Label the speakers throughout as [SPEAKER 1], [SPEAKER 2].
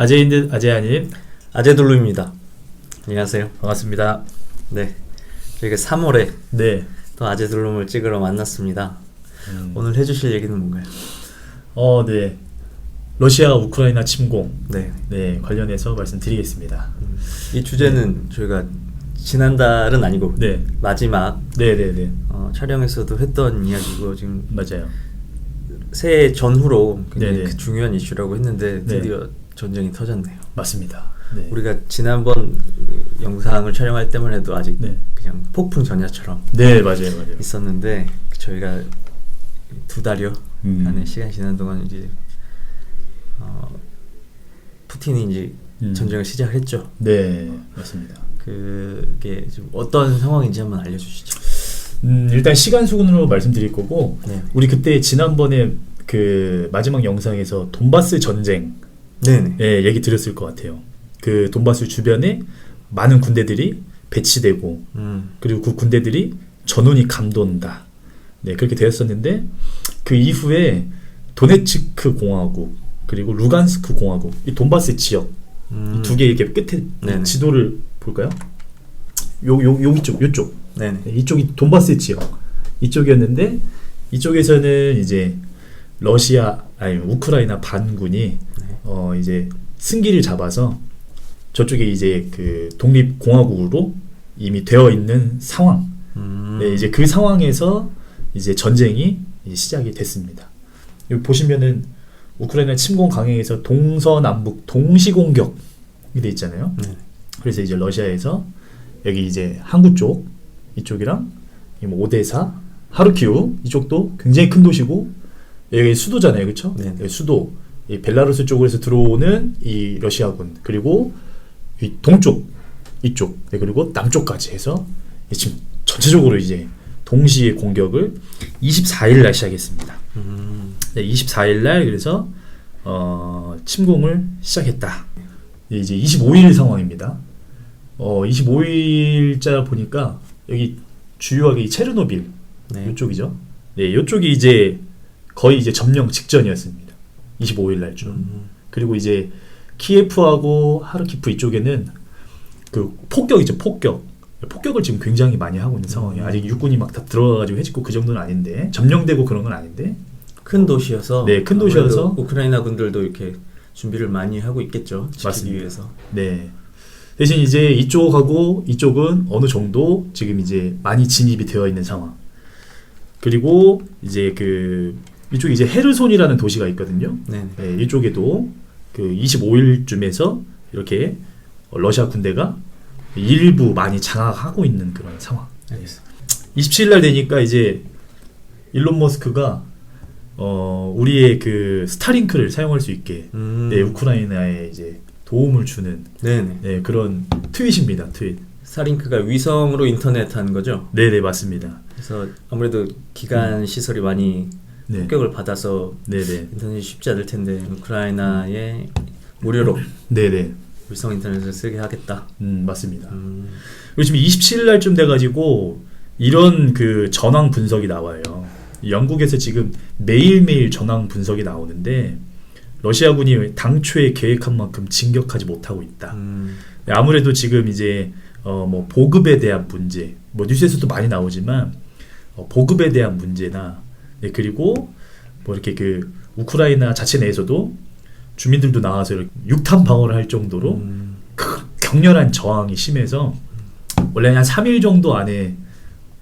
[SPEAKER 1] 아재인 듯 아재아님
[SPEAKER 2] 아재돌루입니다. 안녕하세요.
[SPEAKER 1] 반갑습니다.
[SPEAKER 2] 네, 저희가 3월에
[SPEAKER 1] 네.
[SPEAKER 2] 또 아재돌룸을 찍으러 만났습니다.
[SPEAKER 1] 음.
[SPEAKER 2] 오늘 해주실 얘기는 뭔가요?
[SPEAKER 1] 어, 네. 러시아 우크라이나 침공
[SPEAKER 2] 네,
[SPEAKER 1] 네 관련해서 말씀드리겠습니다.
[SPEAKER 2] 이 주제는 저희가 지난달은 아니고
[SPEAKER 1] 네.
[SPEAKER 2] 마지막
[SPEAKER 1] 네, 네, 네.
[SPEAKER 2] 어, 촬영에서도 했던 이야기고 지금
[SPEAKER 1] 맞아요.
[SPEAKER 2] 새해 전후로 굉장히
[SPEAKER 1] 네네.
[SPEAKER 2] 그 중요한 이슈라고 했는데
[SPEAKER 1] 네.
[SPEAKER 2] 드디어 전쟁이 터졌네요.
[SPEAKER 1] 맞습니다. 네.
[SPEAKER 2] 우리가 지난번 영상을 촬영할 때만 해도 아직
[SPEAKER 1] 네.
[SPEAKER 2] 그냥 폭풍 전야처럼
[SPEAKER 1] 네, 맞아요, 맞아요.
[SPEAKER 2] 있었는데 저희가 두 달여
[SPEAKER 1] 음.
[SPEAKER 2] 안에 시간 지난 동안 이제 어, 푸틴이 이제
[SPEAKER 1] 음.
[SPEAKER 2] 전쟁을 시작했죠.
[SPEAKER 1] 네, 맞습니다.
[SPEAKER 2] 그게 좀 어떤 상황인지 한번 알려주시죠.
[SPEAKER 1] 음, 일단 시간 수군으로 말씀드릴 거고
[SPEAKER 2] 네.
[SPEAKER 1] 우리 그때 지난번에 그 마지막 영상에서 돈바스 전쟁
[SPEAKER 2] 네네.
[SPEAKER 1] 예, 얘기 드렸을 것 같아요. 그 돈바스 주변에 많은 군대들이 배치되고
[SPEAKER 2] 음.
[SPEAKER 1] 그리고 그 군대들이 전운이 감돈다. 네, 그렇게 되었었는데 그 이후에 도네츠크 공화국 그리고 루간스크 공화국 이 돈바스 지역
[SPEAKER 2] 음.
[SPEAKER 1] 이두개 이렇게 끝에
[SPEAKER 2] 네네.
[SPEAKER 1] 지도를 볼까요? 요, 요, 여기 쪽, 요쪽.
[SPEAKER 2] 네네.
[SPEAKER 1] 네, 이쪽이 돈바스 지역. 이쪽이었는데 이쪽에서는 이제 러시아 아니 우크라이나 반군이
[SPEAKER 2] 네.
[SPEAKER 1] 어 이제 승기를 잡아서 저쪽에 이제 그 독립 공화국으로 이미 되어 있는 상황.
[SPEAKER 2] 음.
[SPEAKER 1] 네, 이제 그 상황에서 이제 전쟁이 이제 시작이 됐습니다. 여기 보시면은 우크라이나 침공 강행에서 동서남북 동시 공격이 돼 있잖아요.
[SPEAKER 2] 네.
[SPEAKER 1] 그래서 이제 러시아에서 여기 이제 항구 쪽 이쪽이랑 이뭐 오데사, 하르키우 이쪽도 굉장히 큰 도시고 여기 수도잖아요, 그렇죠?
[SPEAKER 2] 네네.
[SPEAKER 1] 수도 이 벨라루스 쪽에서 들어오는 이 러시아군 그리고 이 동쪽 이쪽 네, 그리고 남쪽까지 해서 이 지금 전체적으로 이제 동시에 공격을 24일 날 시작했습니다.
[SPEAKER 2] 음.
[SPEAKER 1] 네, 24일 날 그래서 어, 침공을 시작했다. 네, 이제 25일 상황입니다. 어, 25일자 보니까 여기 주요하게 이 체르노빌
[SPEAKER 2] 네.
[SPEAKER 1] 이쪽이죠. 네, 이쪽이 이제 거의 이제 점령 직전이었습니다. 25일 날쯤.
[SPEAKER 2] 음.
[SPEAKER 1] 그리고 이제 키예프하고 하르키프 이쪽에는 그 폭격이죠, 폭격. 폭격을 지금 굉장히 많이 하고 있는 상황이에요. 아직 육군이 막 다 들어가가지고 해집고 그 정도는 아닌데 점령되고 그런 건 아닌데
[SPEAKER 2] 큰 도시여서
[SPEAKER 1] 네, 큰 도시여서.
[SPEAKER 2] 우크라이나 군들도 이렇게 준비를 많이 하고 있겠죠. 지키기
[SPEAKER 1] 맞습니다.
[SPEAKER 2] 위해서.
[SPEAKER 1] 네. 대신 이제 이쪽하고 이쪽은 어느 정도 지금 이제 많이 진입이 되어 있는 상황. 그리고 이제 그 이쪽 이제 헤르손이라는 도시가 있거든요.
[SPEAKER 2] 네.
[SPEAKER 1] 네, 이쪽에도 그 25일쯤에서 이렇게 러시아 군대가 일부 많이 장악하고 있는 그런 상황.
[SPEAKER 2] 알겠습니다.
[SPEAKER 1] 27일 날 되니까 이제 일론 머스크가 어 우리의 그 스타링크를 사용할 수 있게
[SPEAKER 2] 음.
[SPEAKER 1] 네, 우크라이나에 이제 도움을 주는
[SPEAKER 2] 네네.
[SPEAKER 1] 네, 그런 트윗입니다. 트윗.
[SPEAKER 2] 스타링크가 위성으로 인터넷 한 거죠.
[SPEAKER 1] 네, 네, 맞습니다.
[SPEAKER 2] 그래서 아무래도 기간 시설이 많이
[SPEAKER 1] 네.
[SPEAKER 2] 폭격을 받아서
[SPEAKER 1] 네, 네.
[SPEAKER 2] 인터넷이 쉽지 않을 텐데 우크라이나에 무료로
[SPEAKER 1] 네, 네.
[SPEAKER 2] 위성 인터넷을 쓰게 하겠다.
[SPEAKER 1] 음, 맞습니다.
[SPEAKER 2] 음.
[SPEAKER 1] 그리고 지금 27일 날쯤 돼 가지고 이런 그 전황 분석이 나와요. 영국에서 지금 매일매일 전황 분석이 나오는데 러시아군이 당초에 계획한 만큼 진격하지 못하고 있다.
[SPEAKER 2] 음.
[SPEAKER 1] 네, 아무래도 지금 이제 어 뭐 보급에 대한 문제, 뭐 뉴스에서도 많이 나오지만 어 보급에 대한 문제나 네, 그리고 뭐 이렇게 그 우크라이나 자체 내에서도 주민들도 나와서 육탄 방어를 할 정도로
[SPEAKER 2] 음.
[SPEAKER 1] 그 격렬한 저항이 심해서 원래 한 3일 정도 안에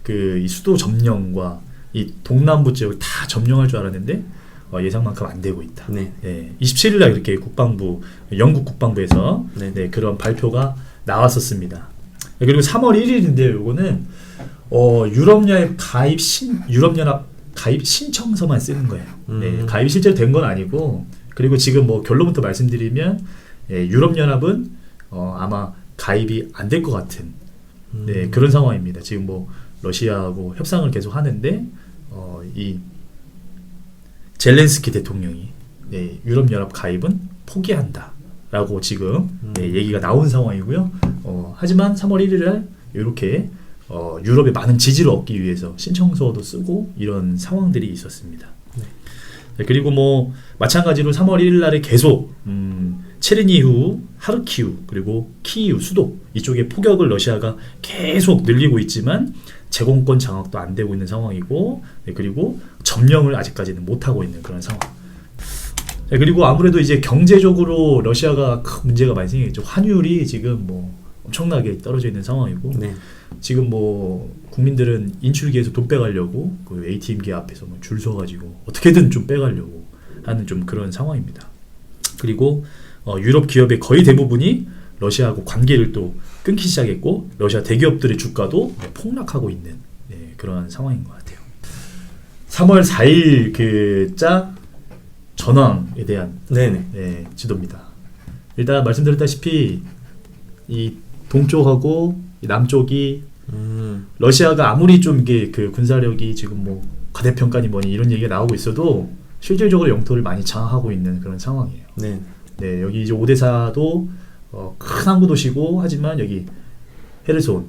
[SPEAKER 1] 그 이 수도 점령과 이 동남부 지역을 다 점령할 줄 알았는데 어, 예상만큼 안 되고 있다.
[SPEAKER 2] 네.
[SPEAKER 1] 네, 27일 날 이렇게 국방부 영국 국방부에서
[SPEAKER 2] 네.
[SPEAKER 1] 네, 그런 발표가 나왔었습니다. 네, 그리고 3월 1일인데요. 요거는 어, 유럽연합 가입 신 유럽연합 가입 신청서만 쓰는 거예요. 네,
[SPEAKER 2] 음.
[SPEAKER 1] 가입이 실제로 된 건 아니고 그리고 지금 뭐 결론부터 말씀드리면 예, 유럽연합은 어, 아마 가입이 안 될 것 같은 네,
[SPEAKER 2] 음.
[SPEAKER 1] 그런 상황입니다. 지금 뭐 러시아하고 협상을 계속 하는데 어, 이 젤렌스키 대통령이 네, 유럽연합 가입은 포기한다라고 지금
[SPEAKER 2] 음.
[SPEAKER 1] 네, 얘기가 나온 상황이고요. 어, 하지만 3월 1일날 이렇게 어, 유럽의 많은 지지를 얻기 위해서 신청서도 쓰고 이런 상황들이 있었습니다. 네, 그리고 뭐 마찬가지로 3월 1일 날에 계속 음, 체르니후, 하르키우 그리고 키이우 수도 이쪽에 포격을 러시아가 계속 늘리고 있지만 제공권 장악도 안 되고 있는 상황이고 네, 그리고 점령을 아직까지는 못 하고 있는 그런 상황. 네, 그리고 아무래도 이제 경제적으로 러시아가 큰 문제가 많이 생기겠죠. 환율이 지금 뭐 엄청나게 떨어져 있는 상황이고
[SPEAKER 2] 네.
[SPEAKER 1] 지금 뭐 국민들은 인출기에서 돈 빼가려고 그 ATM기 앞에서 뭐 줄 서가지고 어떻게든 좀 빼가려고 하는 좀 그런 상황입니다. 그리고 어, 유럽 기업의 거의 대부분이 러시아하고 관계를 또 끊기 시작했고 러시아 대기업들의 주가도 폭락하고 있는 네, 그런 상황인 것 같아요. 3월 4일 그짜 전황에 대한.
[SPEAKER 2] 네,
[SPEAKER 1] 지도입니다. 일단 말씀드렸다시피 이 동쪽하고 이 남쪽이
[SPEAKER 2] 음.
[SPEAKER 1] 러시아가 아무리 좀 이게 그 군사력이 지금 뭐 과대평가니 뭐니 이런 얘기가 나오고 있어도 실질적으로 영토를 많이 장악하고 있는 그런 상황이에요.
[SPEAKER 2] 네.
[SPEAKER 1] 네, 여기 이제 오데사도 어, 큰 항구 도시고 하지만 여기 헤르손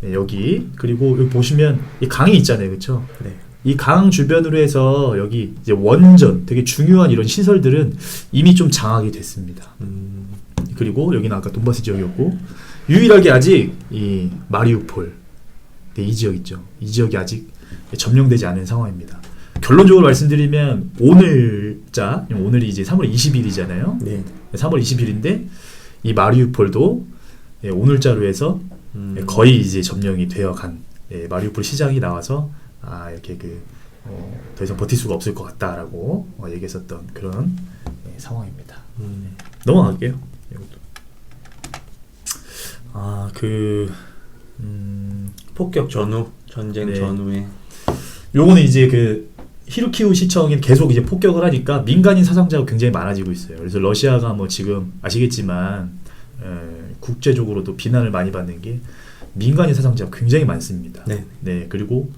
[SPEAKER 1] 네, 여기 그리고 여기 보시면 이 강이 있잖아요, 그렇죠?
[SPEAKER 2] 네.
[SPEAKER 1] 이 강 주변으로 해서 여기 이제 원전 되게 중요한 이런 시설들은 이미 좀 장악이 됐습니다.
[SPEAKER 2] 음.
[SPEAKER 1] 그리고 여기는 아까 돈바스 지역이었고 유일하게 아직 이 마리우폴 네, 이 지역 있죠. 이 지역이 아직 점령되지 않은 상황입니다. 결론적으로 말씀드리면 오늘자 오늘이 이제 3월 20일이잖아요.
[SPEAKER 2] 네.
[SPEAKER 1] 3월 20일인데 이 마리우폴도 예, 오늘자로 해서
[SPEAKER 2] 음.
[SPEAKER 1] 예, 거의 이제 점령이 되어간 예, 마리우폴 시장이 나와서 아 이렇게 그 어, 더 이상 버틸 수가 없을 것 같다라고 어, 얘기했었던 그런 예, 상황입니다.
[SPEAKER 2] 음.
[SPEAKER 1] 넘어갈게요. 이것도. 아, 그, 음,
[SPEAKER 2] 폭격 전후 전쟁
[SPEAKER 1] 네.
[SPEAKER 2] 전후에
[SPEAKER 1] 요거는 이제 그, 히루키우 시청이 계속 이제 폭격을 하니까 민간인 사상자가 굉장히 많아지고 있어요. 그래서 러시아가 뭐 지금 아시겠지만, 에, 국제적으로도 비난을 많이 받는 게 민간인 사상자가 굉장히 많습니다.
[SPEAKER 2] 네.
[SPEAKER 1] 네, 그리고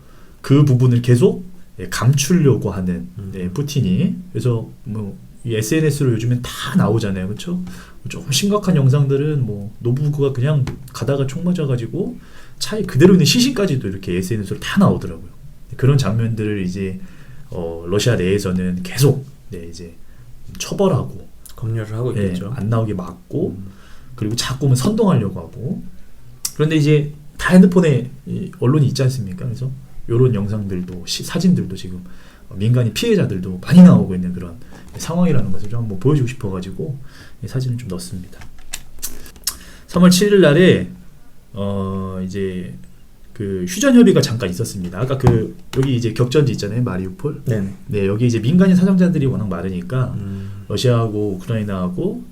[SPEAKER 1] 그 부분을 계속 예, 감추려고 하는
[SPEAKER 2] 음.
[SPEAKER 1] 예, 푸틴이 그래서 뭐 SNS로 요즘엔 다 나오잖아요, 그렇죠? 좀 심각한 영상들은 뭐 노부부가 그냥 가다가 총 맞아가지고 차에 그대로 있는 시신까지도 이렇게 SNS로 다 나오더라고요. 그런 장면들을 이제 어, 러시아 내에서는 계속 네, 이제 처벌하고
[SPEAKER 2] 검열을 하고
[SPEAKER 1] 예,
[SPEAKER 2] 있겠죠.
[SPEAKER 1] 안 나오게 막고
[SPEAKER 2] 음.
[SPEAKER 1] 그리고 자꾸만 선동하려고 하고 그런데 이제 다 핸드폰에 이 언론이 있지 않습니까? 그래서 이런 영상들도 시- 사진들도 지금 민간인 피해자들도 많이 나오고 있는 그런 상황이라는 것을 좀 한번 보여주고 싶어가지고 이 사진을 좀 넣었습니다. 3월 7일 날에 어 이제 그 휴전 협의가 잠깐 있었습니다. 아까 그 여기 이제 격전지 있잖아요, 마리우폴.
[SPEAKER 2] 네네.
[SPEAKER 1] 네 여기 이제 민간인 사상자들이 워낙 많으니까
[SPEAKER 2] 음.
[SPEAKER 1] 러시아하고 우크라이나하고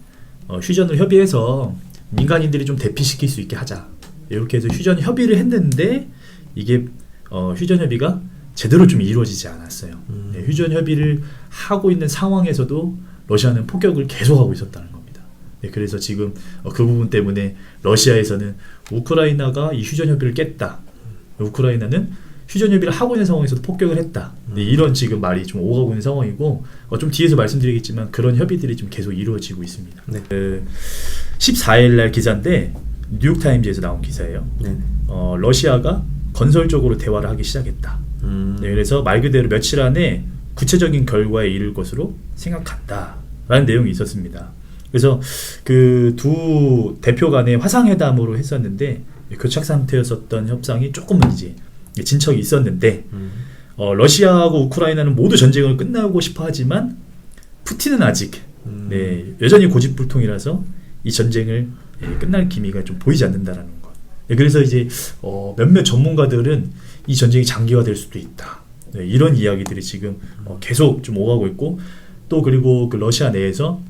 [SPEAKER 1] 어, 휴전을 협의해서 민간인들이 좀 대피시킬 수 있게 하자. 이렇게 해서 휴전 협의를 했는데 이게 어, 휴전 협의가 제대로 좀 이루어지지 않았어요.
[SPEAKER 2] 음.
[SPEAKER 1] 네, 휴전 협의를 하고 있는 상황에서도 러시아는 폭격을 계속하고 있었다는 겁니다. 네, 그래서 지금 어, 그 부분 때문에 러시아에서는 우크라이나가 이 휴전 협의를 깼다. 우크라이나는 휴전 협의를 하고 있는 상황에서도 폭격을 했다. 네, 이런 지금 말이 좀 오가고 있는 상황이고 어, 좀 뒤에서 말씀드리겠지만 그런 협의들이 좀 계속 이루어지고 있습니다.
[SPEAKER 2] 네.
[SPEAKER 1] 그 14일 날 기사인데 뉴욕 타임즈에서 나온 기사예요.
[SPEAKER 2] 네네.
[SPEAKER 1] 어, 러시아가 건설적으로 대화를 하기 시작했다.
[SPEAKER 2] 음.
[SPEAKER 1] 네, 그래서 말 그대로 며칠 안에 구체적인 결과에 이를 것으로 생각한다라는 내용이 있었습니다. 그래서 그 두 대표 간의 화상회담으로 했었는데 교착 상태였었던 협상이 조금은 이제 진척이 있었는데
[SPEAKER 2] 음.
[SPEAKER 1] 어, 러시아하고 우크라이나는 모두 전쟁을 끝나고 싶어 하지만 푸틴은 아직
[SPEAKER 2] 음.
[SPEAKER 1] 네, 여전히 고집불통이라서 이 전쟁을 예, 끝날 기미가 좀 보이지 않는다라는 것. 네, 그래서 이제 어, 몇몇 전문가들은 이 전쟁이 장기화될 수도 있다. 네, 이런 이야기들이 지금 어, 계속 좀 오가고 있고 또 그리고 그 러시아 내에서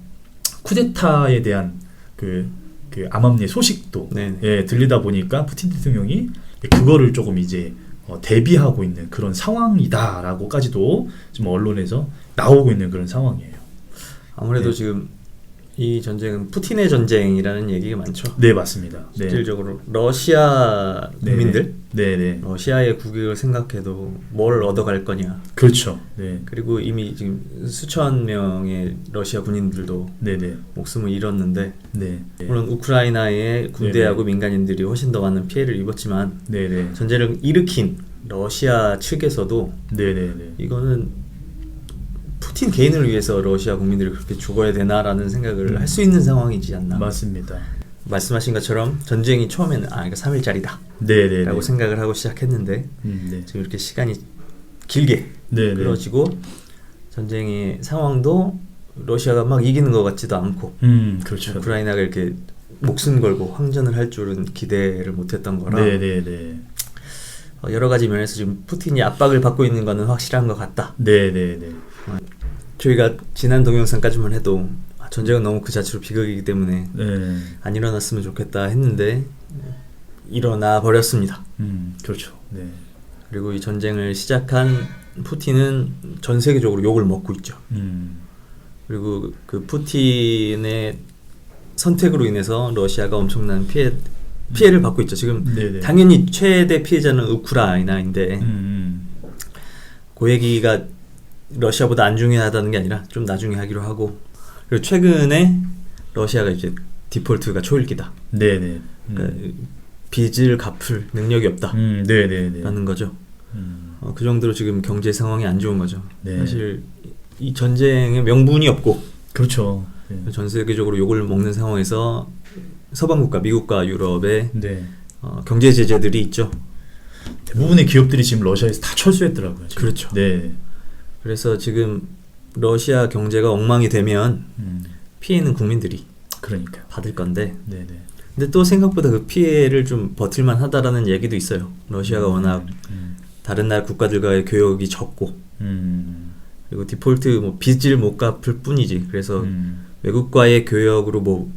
[SPEAKER 1] 쿠데타에 대한 그, 그 암암리의 소식도
[SPEAKER 2] 네네.
[SPEAKER 1] 예, 들리다 보니까 푸틴 대통령이 그거를 조금 이제 어, 대비하고 있는 그런 상황이다라고까지도 지금 언론에서 나오고 있는 그런 상황이에요.
[SPEAKER 2] 아무래도
[SPEAKER 1] 네.
[SPEAKER 2] 지금 이 전쟁은 푸틴의 전쟁이라는 얘기가 많죠.
[SPEAKER 1] 네 맞습니다. 네.
[SPEAKER 2] 실질적으로 러시아
[SPEAKER 1] 네,
[SPEAKER 2] 국민들,
[SPEAKER 1] 네, 네,
[SPEAKER 2] 러시아의 국익을 생각해도 뭘 얻어갈 거냐.
[SPEAKER 1] 그렇죠. 네,
[SPEAKER 2] 그리고 이미 지금 수천 명의 러시아 군인들도
[SPEAKER 1] 네, 네,
[SPEAKER 2] 목숨을 잃었는데
[SPEAKER 1] 네, 네,
[SPEAKER 2] 물론 우크라이나의 군대하고 민간인들이 훨씬 더 많은 피해를 입었지만
[SPEAKER 1] 네, 네,
[SPEAKER 2] 전쟁을 일으킨 러시아 측에서도
[SPEAKER 1] 네, 네, 네,
[SPEAKER 2] 이거는 푸틴 개인을 위해서 러시아 국민들이 그렇게 죽어야 되나라는 생각을
[SPEAKER 1] 음.
[SPEAKER 2] 할수 있는 상황이지 않나.
[SPEAKER 1] 맞습니다.
[SPEAKER 2] 말씀하신 것처럼 전쟁이 처음에는 아 이거 3일짜리다
[SPEAKER 1] 네네네.
[SPEAKER 2] 라고 생각을 하고 시작했는데
[SPEAKER 1] 음, 네.
[SPEAKER 2] 지금 이렇게 시간이 길게
[SPEAKER 1] 네네.
[SPEAKER 2] 끌어지고 전쟁의 상황도 러시아가 막 이기는 것 같지도 않고
[SPEAKER 1] 음, 그렇죠.
[SPEAKER 2] 우크라이나가 이렇게 목숨 걸고 황전을 할 줄은 기대를 못했던 거라
[SPEAKER 1] 네네네.
[SPEAKER 2] 어, 여러 가지 면에서 지금 푸틴이 압박을 받고 있는 거는 확실한 것 같다.
[SPEAKER 1] 네네네.
[SPEAKER 2] 저희가 지난 동영상까지만 해도 아, 전쟁은 너무 그 자체로 비극이기 때문에
[SPEAKER 1] 네.
[SPEAKER 2] 안 일어났으면 좋겠다 했는데 일어나 버렸습니다.
[SPEAKER 1] 음, 그렇죠. 네.
[SPEAKER 2] 그리고 이 전쟁을 시작한 푸틴은 전 세계적으로 욕을 먹고 있죠.
[SPEAKER 1] 음,
[SPEAKER 2] 그리고 그 푸틴의 선택으로 인해서 러시아가 엄청난 피해 피해를 받고 있죠. 지금
[SPEAKER 1] 네네.
[SPEAKER 2] 당연히 최대 피해자는 우크라이나인데
[SPEAKER 1] 음, 음.
[SPEAKER 2] 그 얘기가 러시아보다 안 중요하다는 게 아니라 좀 나중에 하기로 하고 그리고 최근에 러시아가 이제 디폴트가 초읽기다.
[SPEAKER 1] 네네.
[SPEAKER 2] 그러니까
[SPEAKER 1] 음,
[SPEAKER 2] 빚을 갚을 능력이 없다라는
[SPEAKER 1] 음, 네네네.
[SPEAKER 2] 거죠.
[SPEAKER 1] 음,
[SPEAKER 2] 어, 그 정도로 지금 경제 상황이 안 좋은 거죠.
[SPEAKER 1] 네.
[SPEAKER 2] 사실 이 전쟁에 명분이 없고
[SPEAKER 1] 그렇죠. 네.
[SPEAKER 2] 전 세계적으로 욕을 먹는 상황에서 서방 국가, 미국과 유럽의
[SPEAKER 1] 네.
[SPEAKER 2] 어, 경제 제재들이 있죠.
[SPEAKER 1] 대부분의 기업들이 지금 러시아에서 다 철수했더라고요. 지금.
[SPEAKER 2] 그렇죠.
[SPEAKER 1] 네.
[SPEAKER 2] 그래서 지금 러시아 경제가 엉망이 되면
[SPEAKER 1] 음,
[SPEAKER 2] 피해는 국민들이
[SPEAKER 1] 그러니까요.
[SPEAKER 2] 받을 건데
[SPEAKER 1] 네네.
[SPEAKER 2] 근데 또 생각보다 그 피해를 좀 버틸만 하다라는 얘기도 있어요. 러시아가 워낙
[SPEAKER 1] 음,
[SPEAKER 2] 다른 나라 국가들과의 교역이 적고
[SPEAKER 1] 음,
[SPEAKER 2] 그리고 디폴트 뭐 빚을 못 갚을 뿐이지. 그래서
[SPEAKER 1] 음,
[SPEAKER 2] 외국과의 교역으로 뭐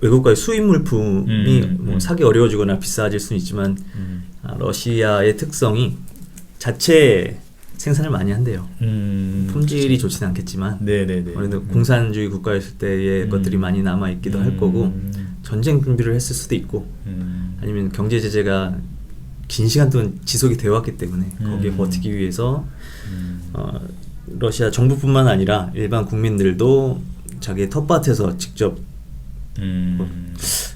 [SPEAKER 2] 외국과의 수입 물품이
[SPEAKER 1] 음,
[SPEAKER 2] 뭐
[SPEAKER 1] 음.
[SPEAKER 2] 사기 어려워지거나 비싸질 수는 있지만
[SPEAKER 1] 음,
[SPEAKER 2] 아, 러시아의 특성이 자체 생산을 많이 한대요.
[SPEAKER 1] 음,
[SPEAKER 2] 품질이 좋지는 않겠지만
[SPEAKER 1] 네네네.
[SPEAKER 2] 아무래도 공산주의 국가였을 때의
[SPEAKER 1] 음.
[SPEAKER 2] 것들이 많이 남아 있기도 할 거고
[SPEAKER 1] 음,
[SPEAKER 2] 전쟁 준비를 했을 수도 있고
[SPEAKER 1] 음,
[SPEAKER 2] 아니면 경제 제재가 긴 시간 동안 지속이 되어 왔기 때문에 거기에
[SPEAKER 1] 음.
[SPEAKER 2] 버티기 위해서
[SPEAKER 1] 음,
[SPEAKER 2] 어, 러시아 정부뿐만 아니라 일반 국민들도 자기의 텃밭에서 직접
[SPEAKER 1] 음,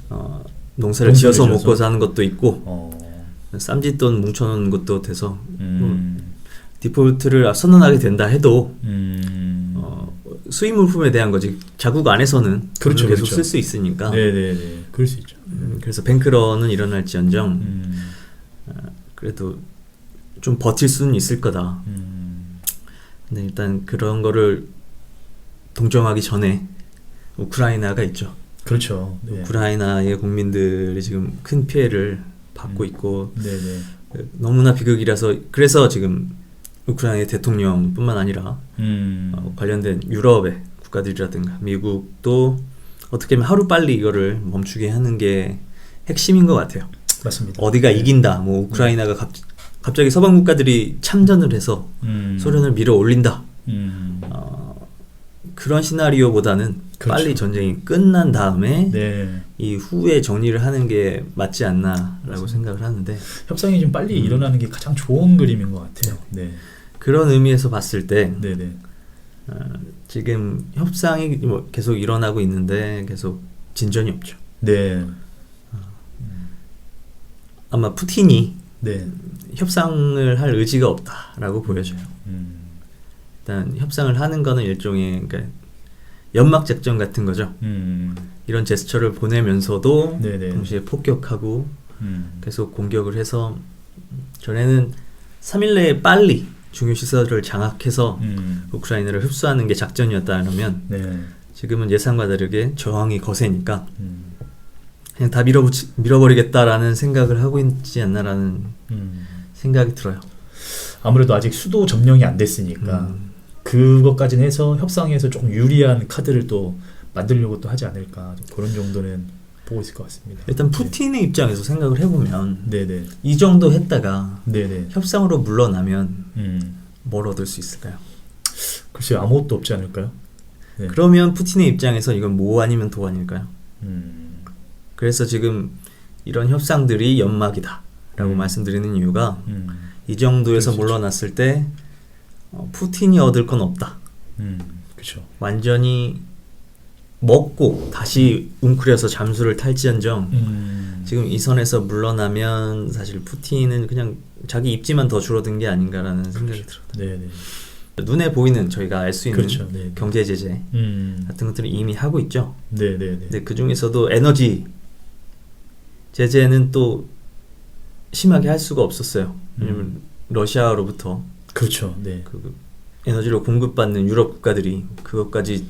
[SPEAKER 2] 어, 농사를 지어서. 먹고 사는 것도 있고
[SPEAKER 1] 어,
[SPEAKER 2] 쌈짓돈 뭉쳐놓은 것도 돼서
[SPEAKER 1] 음,
[SPEAKER 2] 디폴트를 선언하게 된다 해도
[SPEAKER 1] 음,
[SPEAKER 2] 어, 수입 물품에 대한 거지 자국 안에서는
[SPEAKER 1] 그렇죠,
[SPEAKER 2] 계속
[SPEAKER 1] 그렇죠.
[SPEAKER 2] 쓸수 있으니까
[SPEAKER 1] 네네네. 그럴 수 있죠.
[SPEAKER 2] 음, 그래서 뱅크런은 일어날지언정
[SPEAKER 1] 음,
[SPEAKER 2] 어, 그래도 좀 버틸 수는 있을 거다.
[SPEAKER 1] 음,
[SPEAKER 2] 근데 일단 그런 거를 동정하기 전에 우크라이나가 있죠.
[SPEAKER 1] 그렇죠. 네.
[SPEAKER 2] 우크라이나의 국민들이 지금 큰 피해를 받고
[SPEAKER 1] 음.
[SPEAKER 2] 있고
[SPEAKER 1] 네네.
[SPEAKER 2] 너무나 비극이라서 그래서 지금 우크라이나의 대통령뿐만 아니라
[SPEAKER 1] 음,
[SPEAKER 2] 어, 관련된 유럽의 국가들이라든가 미국도 어떻게 하면 하루 빨리 이거를 멈추게 하는 게 핵심인 것 같아요.
[SPEAKER 1] 맞습니다.
[SPEAKER 2] 어디가 이긴다, 뭐 우크라이나가 갑, 갑자기 서방 국가들이 참전을 해서
[SPEAKER 1] 음,
[SPEAKER 2] 소련을 밀어 올린다.
[SPEAKER 1] 음,
[SPEAKER 2] 어, 그런 시나리오보다는
[SPEAKER 1] 그렇죠.
[SPEAKER 2] 빨리 전쟁이 끝난 다음에
[SPEAKER 1] 네.
[SPEAKER 2] 이 후에 정리를 하는 게 맞지 않나라고 생각을 하는데
[SPEAKER 1] 협상이 좀 빨리
[SPEAKER 2] 음.
[SPEAKER 1] 일어나는 게 가장 좋은 그림인 것 같아요. 네.
[SPEAKER 2] 그런 의미에서 봤을 때
[SPEAKER 1] 네네.
[SPEAKER 2] 어, 지금 협상이 뭐 계속 일어나고 있는데 계속 진전이 없죠.
[SPEAKER 1] 네.
[SPEAKER 2] 아마 푸틴이
[SPEAKER 1] 네.
[SPEAKER 2] 협상을 할 의지가 없다라고 보여져요.
[SPEAKER 1] 음,
[SPEAKER 2] 일단 협상을 하는 거는 일종의 그러니까 연막 작전 같은 거죠.
[SPEAKER 1] 음,
[SPEAKER 2] 이런 제스처를 보내면서도
[SPEAKER 1] 네네.
[SPEAKER 2] 동시에 폭격하고
[SPEAKER 1] 음,
[SPEAKER 2] 계속 공격을 해서 전에는 3일 내에 빨리 중요 시설을 장악해서
[SPEAKER 1] 음,
[SPEAKER 2] 우크라이나를 흡수하는 게 작전이었다면
[SPEAKER 1] 네.
[SPEAKER 2] 지금은 예상과 다르게 저항이 거세니까
[SPEAKER 1] 음,
[SPEAKER 2] 그냥 다 밀어붙이, 밀어버리겠다라는 생각을 하고 있지 않나라는
[SPEAKER 1] 음.
[SPEAKER 2] 생각이 들어요.
[SPEAKER 1] 아무래도 아직 수도 점령이 안 됐으니까
[SPEAKER 2] 음,
[SPEAKER 1] 그것까지는 해서 협상에서 조금 유리한 카드를 또 만들려고 또 하지 않을까 좀 그런 정도는 보고 있을 것 같습니다.
[SPEAKER 2] 일단 푸틴의 입장에서 생각을 해보면
[SPEAKER 1] 네. 네네.
[SPEAKER 2] 이 정도 했다가
[SPEAKER 1] 네네.
[SPEAKER 2] 협상으로 물러나면
[SPEAKER 1] 음,
[SPEAKER 2] 뭘 얻을 수 있을까요?
[SPEAKER 1] 글쎄요 아무것도 없지 않을까요? 네.
[SPEAKER 2] 그러면 푸틴의 입장에서 이건 모 아니면 도 아닐까요?
[SPEAKER 1] 음,
[SPEAKER 2] 그래서 지금 이런 협상들이 연막이다라고
[SPEAKER 1] 음.
[SPEAKER 2] 말씀드리는 이유가
[SPEAKER 1] 음,
[SPEAKER 2] 이 정도에서 물러났을 때 어, 푸틴이 얻을 건 없다.
[SPEAKER 1] 음, 그렇죠.
[SPEAKER 2] 완전히 먹고 다시 웅크려서 잠수를 탈지언정
[SPEAKER 1] 음,
[SPEAKER 2] 지금 이 선에서 물러나면 사실 푸틴은 그냥 자기 입지만 더 줄어든 게 아닌가라는 생각이 들어요.
[SPEAKER 1] 네네.
[SPEAKER 2] 눈에 보이는 저희가 알 수 있는
[SPEAKER 1] 그렇죠. 네.
[SPEAKER 2] 경제 제재
[SPEAKER 1] 음.
[SPEAKER 2] 같은 것들을 이미 하고 있죠.
[SPEAKER 1] 네, 네, 네.
[SPEAKER 2] 근데 그 중에서도 에너지 제재는 또 심하게 할 수가 없었어요. 왜냐면 러시아로부터
[SPEAKER 1] 그렇죠. 네.
[SPEAKER 2] 그 에너지를 공급받는 유럽 국가들이 그것까지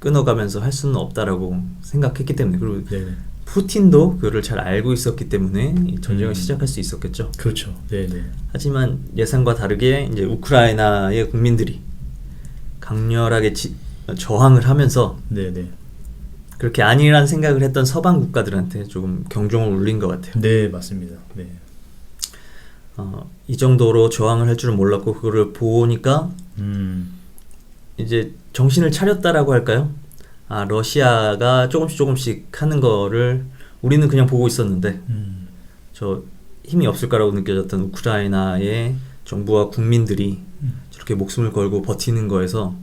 [SPEAKER 2] 끊어가면서 할 수는 없다라고 생각했기 때문에 그리고
[SPEAKER 1] 네, 네.
[SPEAKER 2] 푸틴도 그거를 잘 알고 있었기 때문에 이 전쟁을
[SPEAKER 1] 음.
[SPEAKER 2] 시작할 수 있었겠죠.
[SPEAKER 1] 그렇죠. 네, 네.
[SPEAKER 2] 하지만 예상과 다르게 이제 우크라이나의 국민들이 강렬하게 지- 저항을 하면서
[SPEAKER 1] 네, 네.
[SPEAKER 2] 그렇게 아니란 생각을 했던 서방 국가들한테 조금 경종을 울린 것 같아요.
[SPEAKER 1] 네, 맞습니다. 네.
[SPEAKER 2] 어, 이 정도로 저항을 할 줄은 몰랐고 그거를 보니까
[SPEAKER 1] 음.
[SPEAKER 2] 이제 정신을 차렸다라고 할까요? 아 러시아가 조금씩 조금씩 하는 거를 우리는 그냥 보고 있었는데
[SPEAKER 1] 음.
[SPEAKER 2] 저 힘이 없을 거라고 느껴졌던 우크라이나의 정부와 국민들이
[SPEAKER 1] 음.
[SPEAKER 2] 저렇게 목숨을 걸고 버티는 거에서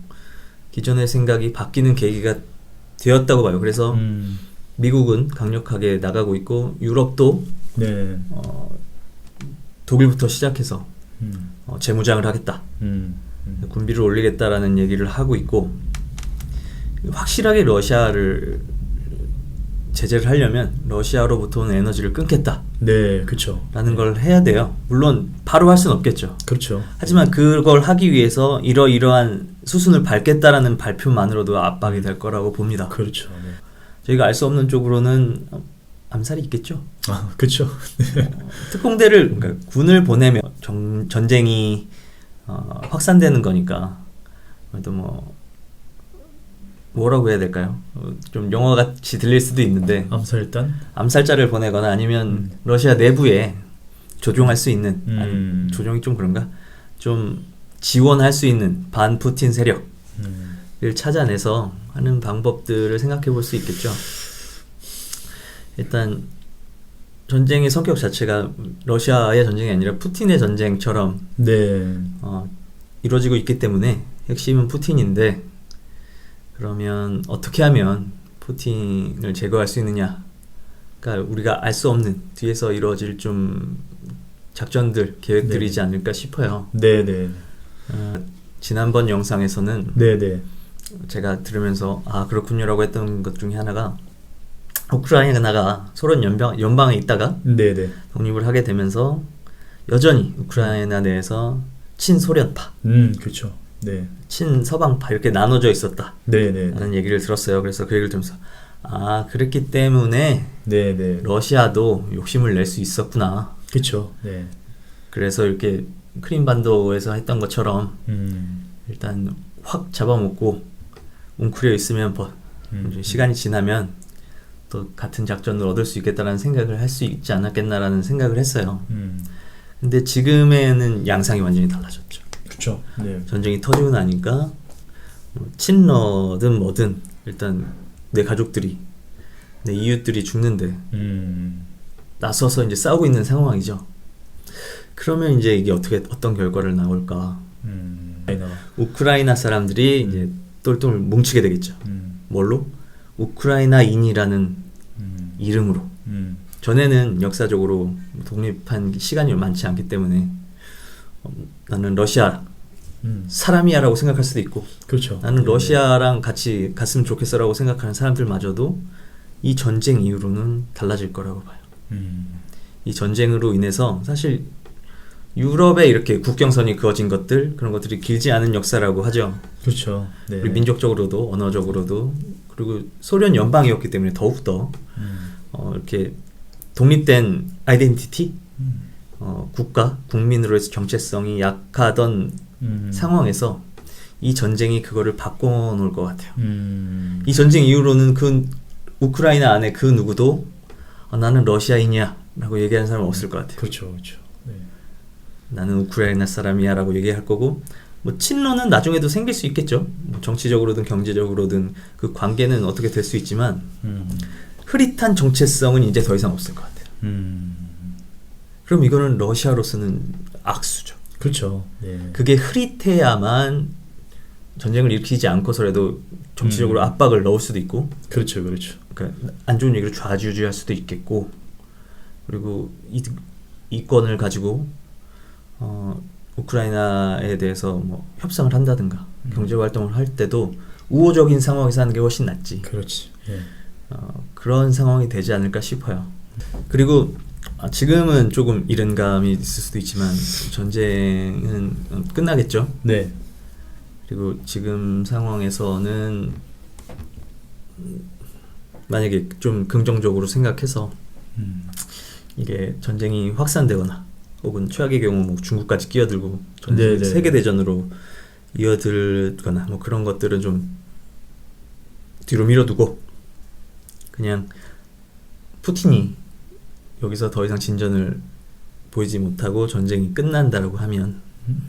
[SPEAKER 2] 기존의 생각이 바뀌는 계기가 되었다고 봐요. 그래서
[SPEAKER 1] 음.
[SPEAKER 2] 미국은 강력하게 나가고 있고 유럽도
[SPEAKER 1] 네.
[SPEAKER 2] 어, 독일부터 시작해서
[SPEAKER 1] 음.
[SPEAKER 2] 어, 재무장을 하겠다.
[SPEAKER 1] 음. 음.
[SPEAKER 2] 군비를 올리겠다라는 얘기를 하고 있고 확실하게 러시아를 제재를 하려면 러시아로부터 오는 에너지를 끊겠다라는
[SPEAKER 1] 네, 그렇죠.
[SPEAKER 2] 걸 해야 돼요. 물론 바로 할 수는 없겠죠.
[SPEAKER 1] 그렇죠.
[SPEAKER 2] 하지만 그걸 하기 위해서 이러이러한 수순을 밟겠다라는 발표만으로도 압박이 될 거라고 봅니다.
[SPEAKER 1] 그렇죠. 네.
[SPEAKER 2] 저희가 알 수 없는 쪽으로는 암살이 있겠죠.
[SPEAKER 1] 아, 그렇죠.
[SPEAKER 2] 특공대를 그러니까 군을 보내면 정- 전쟁이 어, 확산되는 거니까 그래도 뭐 뭐라고 해야 될까요? 어, 좀 영어 같이 들릴 수도 있는데
[SPEAKER 1] 암살단.
[SPEAKER 2] 암살자를 보내거나 아니면
[SPEAKER 1] 음.
[SPEAKER 2] 러시아 내부에 조종할 수 있는
[SPEAKER 1] 음.
[SPEAKER 2] 아니, 조종이 좀 그런가? 좀 지원할 수 있는 반 푸틴 세력을
[SPEAKER 1] 음.
[SPEAKER 2] 찾아내서 하는 방법들을 생각해 볼 수 있겠죠. 일단 전쟁의 성격 자체가 러시아의 전쟁이 아니라 푸틴의 전쟁처럼
[SPEAKER 1] 네.
[SPEAKER 2] 어, 이루어지고 있기 때문에 핵심은 푸틴인데 그러면 어떻게 하면 푸틴을 제거할 수 있느냐? 그러니까 우리가 알 수 없는 뒤에서 이루어질 좀 작전들 계획들이지
[SPEAKER 1] 네.
[SPEAKER 2] 않을까 싶어요.
[SPEAKER 1] 네, 네.
[SPEAKER 2] 어, 지난번 영상에서는
[SPEAKER 1] 네, 네.
[SPEAKER 2] 제가 들으면서 아 그렇군요라고 했던 것 중에 하나가 우크라이나가 소련 연방 연방에 있다가
[SPEAKER 1] 네, 네.
[SPEAKER 2] 독립을 하게 되면서 여전히 우크라이나 내에서 친소련파,
[SPEAKER 1] 음, 그렇죠. 네.
[SPEAKER 2] 친서방파 이렇게 나눠져 있었다.
[SPEAKER 1] 네, 네.
[SPEAKER 2] 라는 얘기를 들었어요. 그래서 그 얘기를 들으면서 아 그랬기 때문에
[SPEAKER 1] 네, 네.
[SPEAKER 2] 러시아도 욕심을 낼 수 있었구나.
[SPEAKER 1] 그렇죠. 네.
[SPEAKER 2] 그래서 이렇게 크림반도에서 했던 것처럼
[SPEAKER 1] 음.
[SPEAKER 2] 일단 확 잡아먹고 웅크려 있으면 버,
[SPEAKER 1] 음.
[SPEAKER 2] 시간이 지나면 또 같은 작전을 얻을 수 있겠다라는 생각을 할 수 있지 않았겠나라는 생각을 했어요.
[SPEAKER 1] 음.
[SPEAKER 2] 근데 지금에는 양상이 완전히 달라졌죠.
[SPEAKER 1] 그렇죠. 네.
[SPEAKER 2] 전쟁이 터지고 나니까 뭐 친러든 뭐든 일단 내 가족들이 내 이웃들이 죽는데
[SPEAKER 1] 음.
[SPEAKER 2] 나서서 이제 싸우고 있는 상황이죠. 그러면 이제 이게 어떻게 어떤 결과를 나올까?
[SPEAKER 1] 음.
[SPEAKER 2] 우크라이나 사람들이 이제 똘똘 뭉치게 되겠죠.
[SPEAKER 1] 음.
[SPEAKER 2] 뭘로? 우크라이나인이라는
[SPEAKER 1] 음.
[SPEAKER 2] 이름으로.
[SPEAKER 1] 음.
[SPEAKER 2] 전에는 역사적으로 독립한 시간이 많지 않기 때문에 어, 나는 러시아
[SPEAKER 1] 음.
[SPEAKER 2] 사람이야라고 생각할 수도 있고
[SPEAKER 1] 그렇죠.
[SPEAKER 2] 나는
[SPEAKER 1] 네,
[SPEAKER 2] 러시아랑 같이 갔으면 좋겠어라고 생각하는 사람들마저도 이 전쟁 이후로는 달라질 거라고 봐요.
[SPEAKER 1] 네. 음.
[SPEAKER 2] 이 전쟁으로 인해서 사실 유럽에 이렇게 국경선이 그어진 것들 그런 것들이 길지 않은 역사라고 하죠.
[SPEAKER 1] 그렇죠. 네.
[SPEAKER 2] 우리 민족적으로도 언어적으로도 그리고 소련 연방이었기 때문에 더욱 더
[SPEAKER 1] 음.
[SPEAKER 2] 어, 이렇게 독립된 아이덴티티
[SPEAKER 1] 음.
[SPEAKER 2] 어, 국가 국민으로서 정체성이 약하던
[SPEAKER 1] 음.
[SPEAKER 2] 상황에서 이 전쟁이 그거를 바꿔놓을 것 같아요.
[SPEAKER 1] 음.
[SPEAKER 2] 이 전쟁 이후로는 그 우크라이나 안에 그 누구도 어, 나는 러시아인이야라고 얘기하는 사람은 없을 것 같아요.
[SPEAKER 1] 그렇죠. 그렇죠. 네.
[SPEAKER 2] 나는 우크라이나 사람이야라고 얘기할 거고 뭐 친러는 나중에도 생길 수 있겠죠. 뭐 정치적으로든 경제적으로든 그 관계는 어떻게 될 수 있지만
[SPEAKER 1] 음.
[SPEAKER 2] 흐릿한 정체성은 이제 더 이상 없을 것 같아요.
[SPEAKER 1] 음.
[SPEAKER 2] 그럼 이거는 러시아로서는 악수죠.
[SPEAKER 1] 그렇죠. 네.
[SPEAKER 2] 그게 흐릿해야만 전쟁을 일으키지 않고서라도 정치적으로
[SPEAKER 1] 음.
[SPEAKER 2] 압박을 넣을 수도 있고
[SPEAKER 1] 그렇죠. 그렇죠.
[SPEAKER 2] 그러니까 안 좋은 얘기를 좌지우지할 수도 있겠고 그리고 이, 이 건을 가지고 어, 우크라이나에 대해서 뭐 협상을 한다든가
[SPEAKER 1] 음.
[SPEAKER 2] 경제 활동을 할 때도 우호적인 상황에서 하는 게 훨씬 낫지.
[SPEAKER 1] 그렇지. 예.
[SPEAKER 2] 어, 그런 상황이 되지 않을까 싶어요. 그리고 아, 지금은 조금 이른 감이 있을 수도 있지만 전쟁은 어, 끝나겠죠.
[SPEAKER 1] 네.
[SPEAKER 2] 그리고 지금 상황에서는 음, 만약에 좀 긍정적으로 생각해서
[SPEAKER 1] 음.
[SPEAKER 2] 이게 전쟁이 확산되거나 혹은 최악의 경우 뭐 중국까지 끼어들고 전쟁
[SPEAKER 1] 네, 네.
[SPEAKER 2] 세계 대전으로 이어들거나 뭐 그런 것들은 좀 뒤로 밀어두고 그냥 푸틴이 여기서 더 이상 진전을 보이지 못하고 전쟁이 끝난다라고 하면
[SPEAKER 1] 음.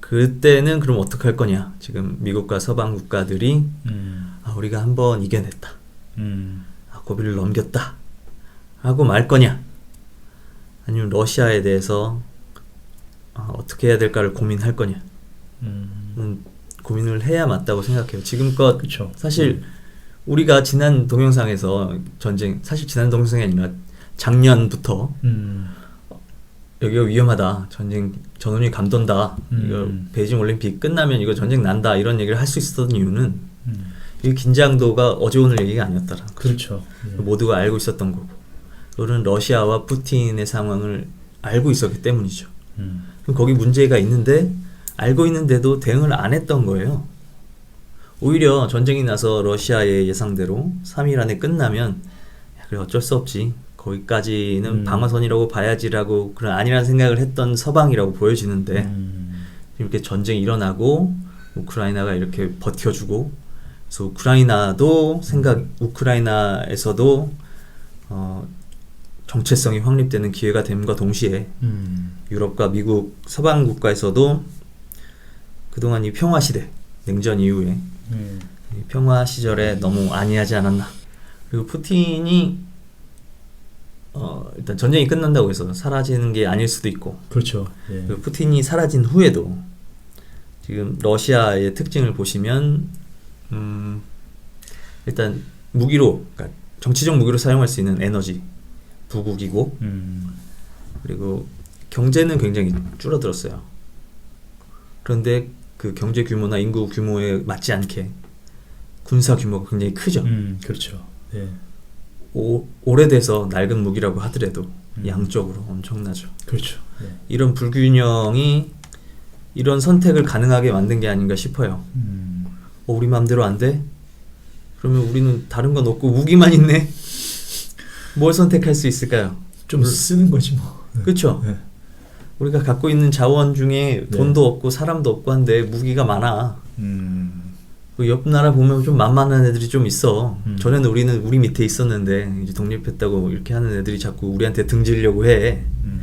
[SPEAKER 2] 그때는 그럼 어떻게 할 거냐 지금 미국과 서방 국가들이
[SPEAKER 1] 음.
[SPEAKER 2] 아, 우리가 한번 이겨냈다
[SPEAKER 1] 음.
[SPEAKER 2] 아, 고비를 넘겼다 하고 말 거냐 아니면 러시아에 대해서 아, 어떻게 해야 될까를 고민할 거냐
[SPEAKER 1] 음.
[SPEAKER 2] 음, 고민을 해야 맞다고 생각해요 지금껏
[SPEAKER 1] 그렇죠.
[SPEAKER 2] 사실 우리가 지난 동영상에서 전쟁 사실 지난 동영상이 아니라 작년부터
[SPEAKER 1] 음.
[SPEAKER 2] 여기가 위험하다 전쟁 전원이 감돈다
[SPEAKER 1] 음.
[SPEAKER 2] 이거 베이징 올림픽 끝나면 이거 전쟁 난다 이런 얘기를 할 수 있었던 이유는
[SPEAKER 1] 음.
[SPEAKER 2] 이 긴장도가 어제 오늘 얘기가 아니었더라
[SPEAKER 1] 그렇죠. 예.
[SPEAKER 2] 모두가 알고 있었던 거고 그거는 러시아와 푸틴의 상황을 알고 있었기 때문이죠.
[SPEAKER 1] 음.
[SPEAKER 2] 그럼 거기 문제가 있는데 알고 있는데도 대응을 안 했던 거예요. 오히려 전쟁이 나서 러시아의 예상대로 3일 안에 끝나면 야, 그래 어쩔 수 없지. 거기까지는
[SPEAKER 1] 음.
[SPEAKER 2] 방어선이라고 봐야지라고 그런 아니라는 생각을 했던 서방이라고 보여지는데
[SPEAKER 1] 음.
[SPEAKER 2] 이렇게 전쟁이 일어나고 우크라이나가 이렇게 버텨주고 그래서 우크라이나도 생각 우크라이나에서도 어, 정체성이 확립되는 기회가 됨과 동시에
[SPEAKER 1] 음.
[SPEAKER 2] 유럽과 미국 서방 국가에서도 그동안 이 평화 시대 냉전 이후에
[SPEAKER 1] 음.
[SPEAKER 2] 이 평화 시절에 너무 안이하지 않았나 그리고 푸틴이 어, 일단 전쟁이 끝난다고 해서 사라지는 게 아닐 수도 있고
[SPEAKER 1] 그렇죠. 예.
[SPEAKER 2] 그 푸틴이 사라진 후에도 지금 러시아의 특징을 보시면 음, 일단 무기로 그러니까 정치적 무기로 사용할 수 있는 에너지 부국이고
[SPEAKER 1] 음.
[SPEAKER 2] 그리고 경제는 굉장히 줄어들었어요. 그런데 그 경제 규모나 인구 규모에 맞지 않게 군사 규모가 굉장히 크죠.
[SPEAKER 1] 음. 그렇죠. 예.
[SPEAKER 2] 오, 오래돼서 낡은 무기라고 하더라도
[SPEAKER 1] 음.
[SPEAKER 2] 양적으로 엄청나죠.
[SPEAKER 1] 그렇죠. 예.
[SPEAKER 2] 이런 불균형이 이런 선택을 가능하게 만든 게 아닌가 싶어요.
[SPEAKER 1] 음.
[SPEAKER 2] 어, 우리 마음대로 안 돼? 그러면 우리는 다른 건 없고 무기만 있네? 뭘 선택할 수 있을까요?
[SPEAKER 1] 좀
[SPEAKER 2] 물-
[SPEAKER 1] 쓰는 거지 뭐.
[SPEAKER 2] 그쵸?
[SPEAKER 1] 예.
[SPEAKER 2] 우리가 갖고 있는 자원 중에
[SPEAKER 1] 네.
[SPEAKER 2] 돈도 없고 사람도 없고 한데 무기가 많아.
[SPEAKER 1] 음.
[SPEAKER 2] 그옆 나라 보면 좀 만만한 애들이 좀 있어.
[SPEAKER 1] 음.
[SPEAKER 2] 전에는 우리는 우리 밑에 있었는데 이제 독립했다고 이렇게 하는 애들이 자꾸 우리한테 등지려고 해.
[SPEAKER 1] 음.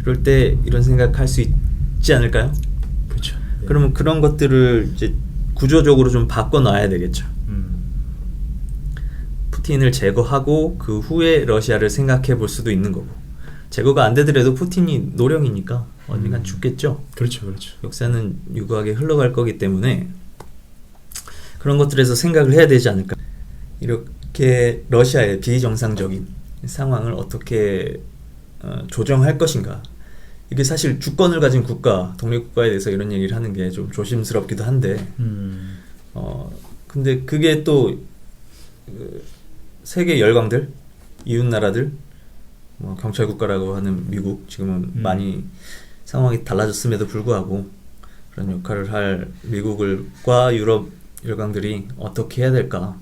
[SPEAKER 2] 그럴 때 이런 생각할 수 있지 않을까요?
[SPEAKER 1] 그렇죠. 예.
[SPEAKER 2] 그러면 그런 것들을 이제 구조적으로 좀 바꿔 놔야 되겠죠.
[SPEAKER 1] 음.
[SPEAKER 2] 푸틴을 제거하고 그 후에 러시아를 생각해 볼 수도 있는 거고. 제거가 안 되더라도 푸틴이 노령이니까 언젠간
[SPEAKER 1] 음.
[SPEAKER 2] 죽겠죠.
[SPEAKER 1] 그렇죠. 그렇죠.
[SPEAKER 2] 역사는 유구하게 흘러갈 거기 때문에 그런 것들에서 생각을 해야 되지 않을까. 이렇게 러시아의 비정상적인 상황을 어떻게 어, 조정할 것인가. 이게 사실 주권을 가진 국가, 독립국가에 대해서 이런 얘기를 하는 게 좀 조심스럽기도 한데,
[SPEAKER 1] 음.
[SPEAKER 2] 어, 근데 그게 또, 그, 세계 열강들, 이웃 나라들, 뭐 경찰 국가라고 하는 미국, 지금은
[SPEAKER 1] 음.
[SPEAKER 2] 많이 상황이 달라졌음에도 불구하고 그런 역할을 할 미국을과 유럽 열강들이 어떻게 해야 될까?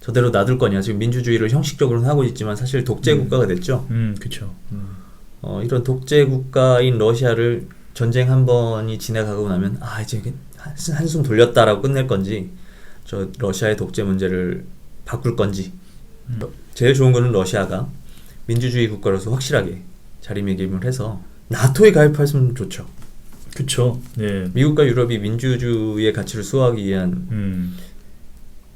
[SPEAKER 2] 저대로 놔둘 거냐? 지금 민주주의를 형식적으로는 하고 있지만 사실 독재
[SPEAKER 1] 음.
[SPEAKER 2] 국가가 됐죠.
[SPEAKER 1] 음. 그렇죠. 음.
[SPEAKER 2] 어, 이런 독재 국가인 러시아를 전쟁 한 번이 지나가고 나면 아 이제 한- 한숨 돌렸다라고 끝낼 건지 저 러시아의 독재 문제를 바꿀 건지
[SPEAKER 1] 음.
[SPEAKER 2] 제일 좋은 거는 러시아가 민주주의 국가로서 확실하게 자리매김을 해서 나토에 가입했으면 좋죠.
[SPEAKER 1] 그렇죠. 예.
[SPEAKER 2] 미국과 유럽이 민주주의의 가치를 수호하기 위한
[SPEAKER 1] 음.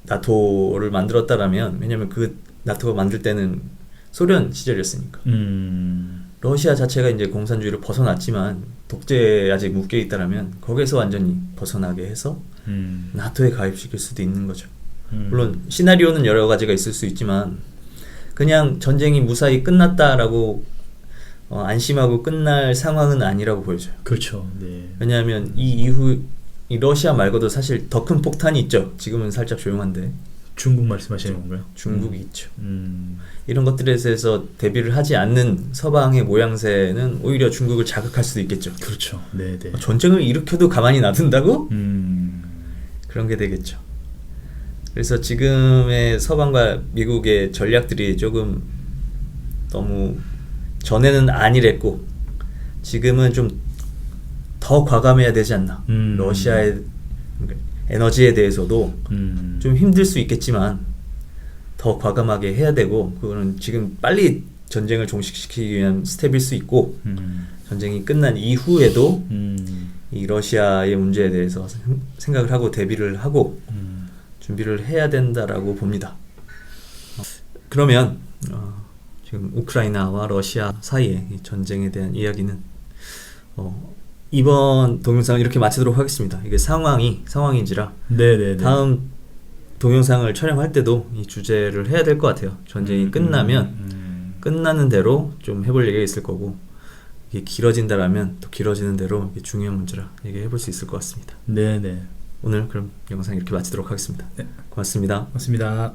[SPEAKER 2] 나토를 만들었다라면 왜냐면 그 나토가 만들 때는 소련 시절이었으니까
[SPEAKER 1] 음.
[SPEAKER 2] 러시아 자체가 이제 공산주의를 벗어났지만 독재에 아직 묶여 있다라면 거기에서 완전히 벗어나게 해서
[SPEAKER 1] 음.
[SPEAKER 2] 나토에 가입시킬 수도 있는 거죠.
[SPEAKER 1] 음.
[SPEAKER 2] 물론 시나리오는 여러 가지가 있을 수 있지만 그냥 전쟁이 무사히 끝났다라고 어, 안심하고 끝날 상황은 아니라고 보여져요.
[SPEAKER 1] 그렇죠. 네.
[SPEAKER 2] 왜냐하면 이 이후 이 러시아 말고도 사실 더 큰 폭탄이 있죠. 지금은 살짝 조용한데
[SPEAKER 1] 중국 말씀하시는 건가요?
[SPEAKER 2] 중국이
[SPEAKER 1] 음.
[SPEAKER 2] 있죠.
[SPEAKER 1] 음.
[SPEAKER 2] 이런 것들에 대해서 대비를 하지 않는 서방의 모양새는 오히려 중국을 자극할 수도 있겠죠.
[SPEAKER 1] 그렇죠. 네, 네.
[SPEAKER 2] 전쟁을 일으켜도 가만히 놔둔다고?
[SPEAKER 1] 음.
[SPEAKER 2] 그런 게 되겠죠. 그래서 지금의 서방과 미국의 전략들이 조금 너무 전에는 안일했고 지금은 좀 더 과감해야 되지 않나.
[SPEAKER 1] 음.
[SPEAKER 2] 러시아의 에너지에 대해서도
[SPEAKER 1] 음.
[SPEAKER 2] 좀 힘들 수 있겠지만 더 과감하게 해야 되고 그거는 지금 빨리 전쟁을 종식시키기 위한 스텝일 수 있고
[SPEAKER 1] 음.
[SPEAKER 2] 전쟁이 끝난 이후에도
[SPEAKER 1] 음.
[SPEAKER 2] 이 러시아의 문제에 대해서 생- 생각을 하고 대비를 하고
[SPEAKER 1] 음.
[SPEAKER 2] 준비를 해야 된다라고 봅니다. 어, 그러면 어, 지금 우크라이나와 러시아 사이의 이 전쟁에 대한 이야기는 어, 이번 동영상을 이렇게 마치도록 하겠습니다. 이게 상황이 상황인지라
[SPEAKER 1] 네, 네, 네.
[SPEAKER 2] 다음 동영상을 촬영할 때도 이 주제를 해야 될 것 같아요. 전쟁이
[SPEAKER 1] 음,
[SPEAKER 2] 끝나면
[SPEAKER 1] 음.
[SPEAKER 2] 끝나는 대로 좀 해볼 얘기가 있을 거고 이게 길어진다라면 또 길어지는 대로 중요한 문제라 얘기해 볼 수 있을 것 같습니다.
[SPEAKER 1] 네, 네.
[SPEAKER 2] 오늘 그럼 영상 이렇게 마치도록 하겠습니다.
[SPEAKER 1] 네.
[SPEAKER 2] 고맙습니다.
[SPEAKER 1] 맞습니다.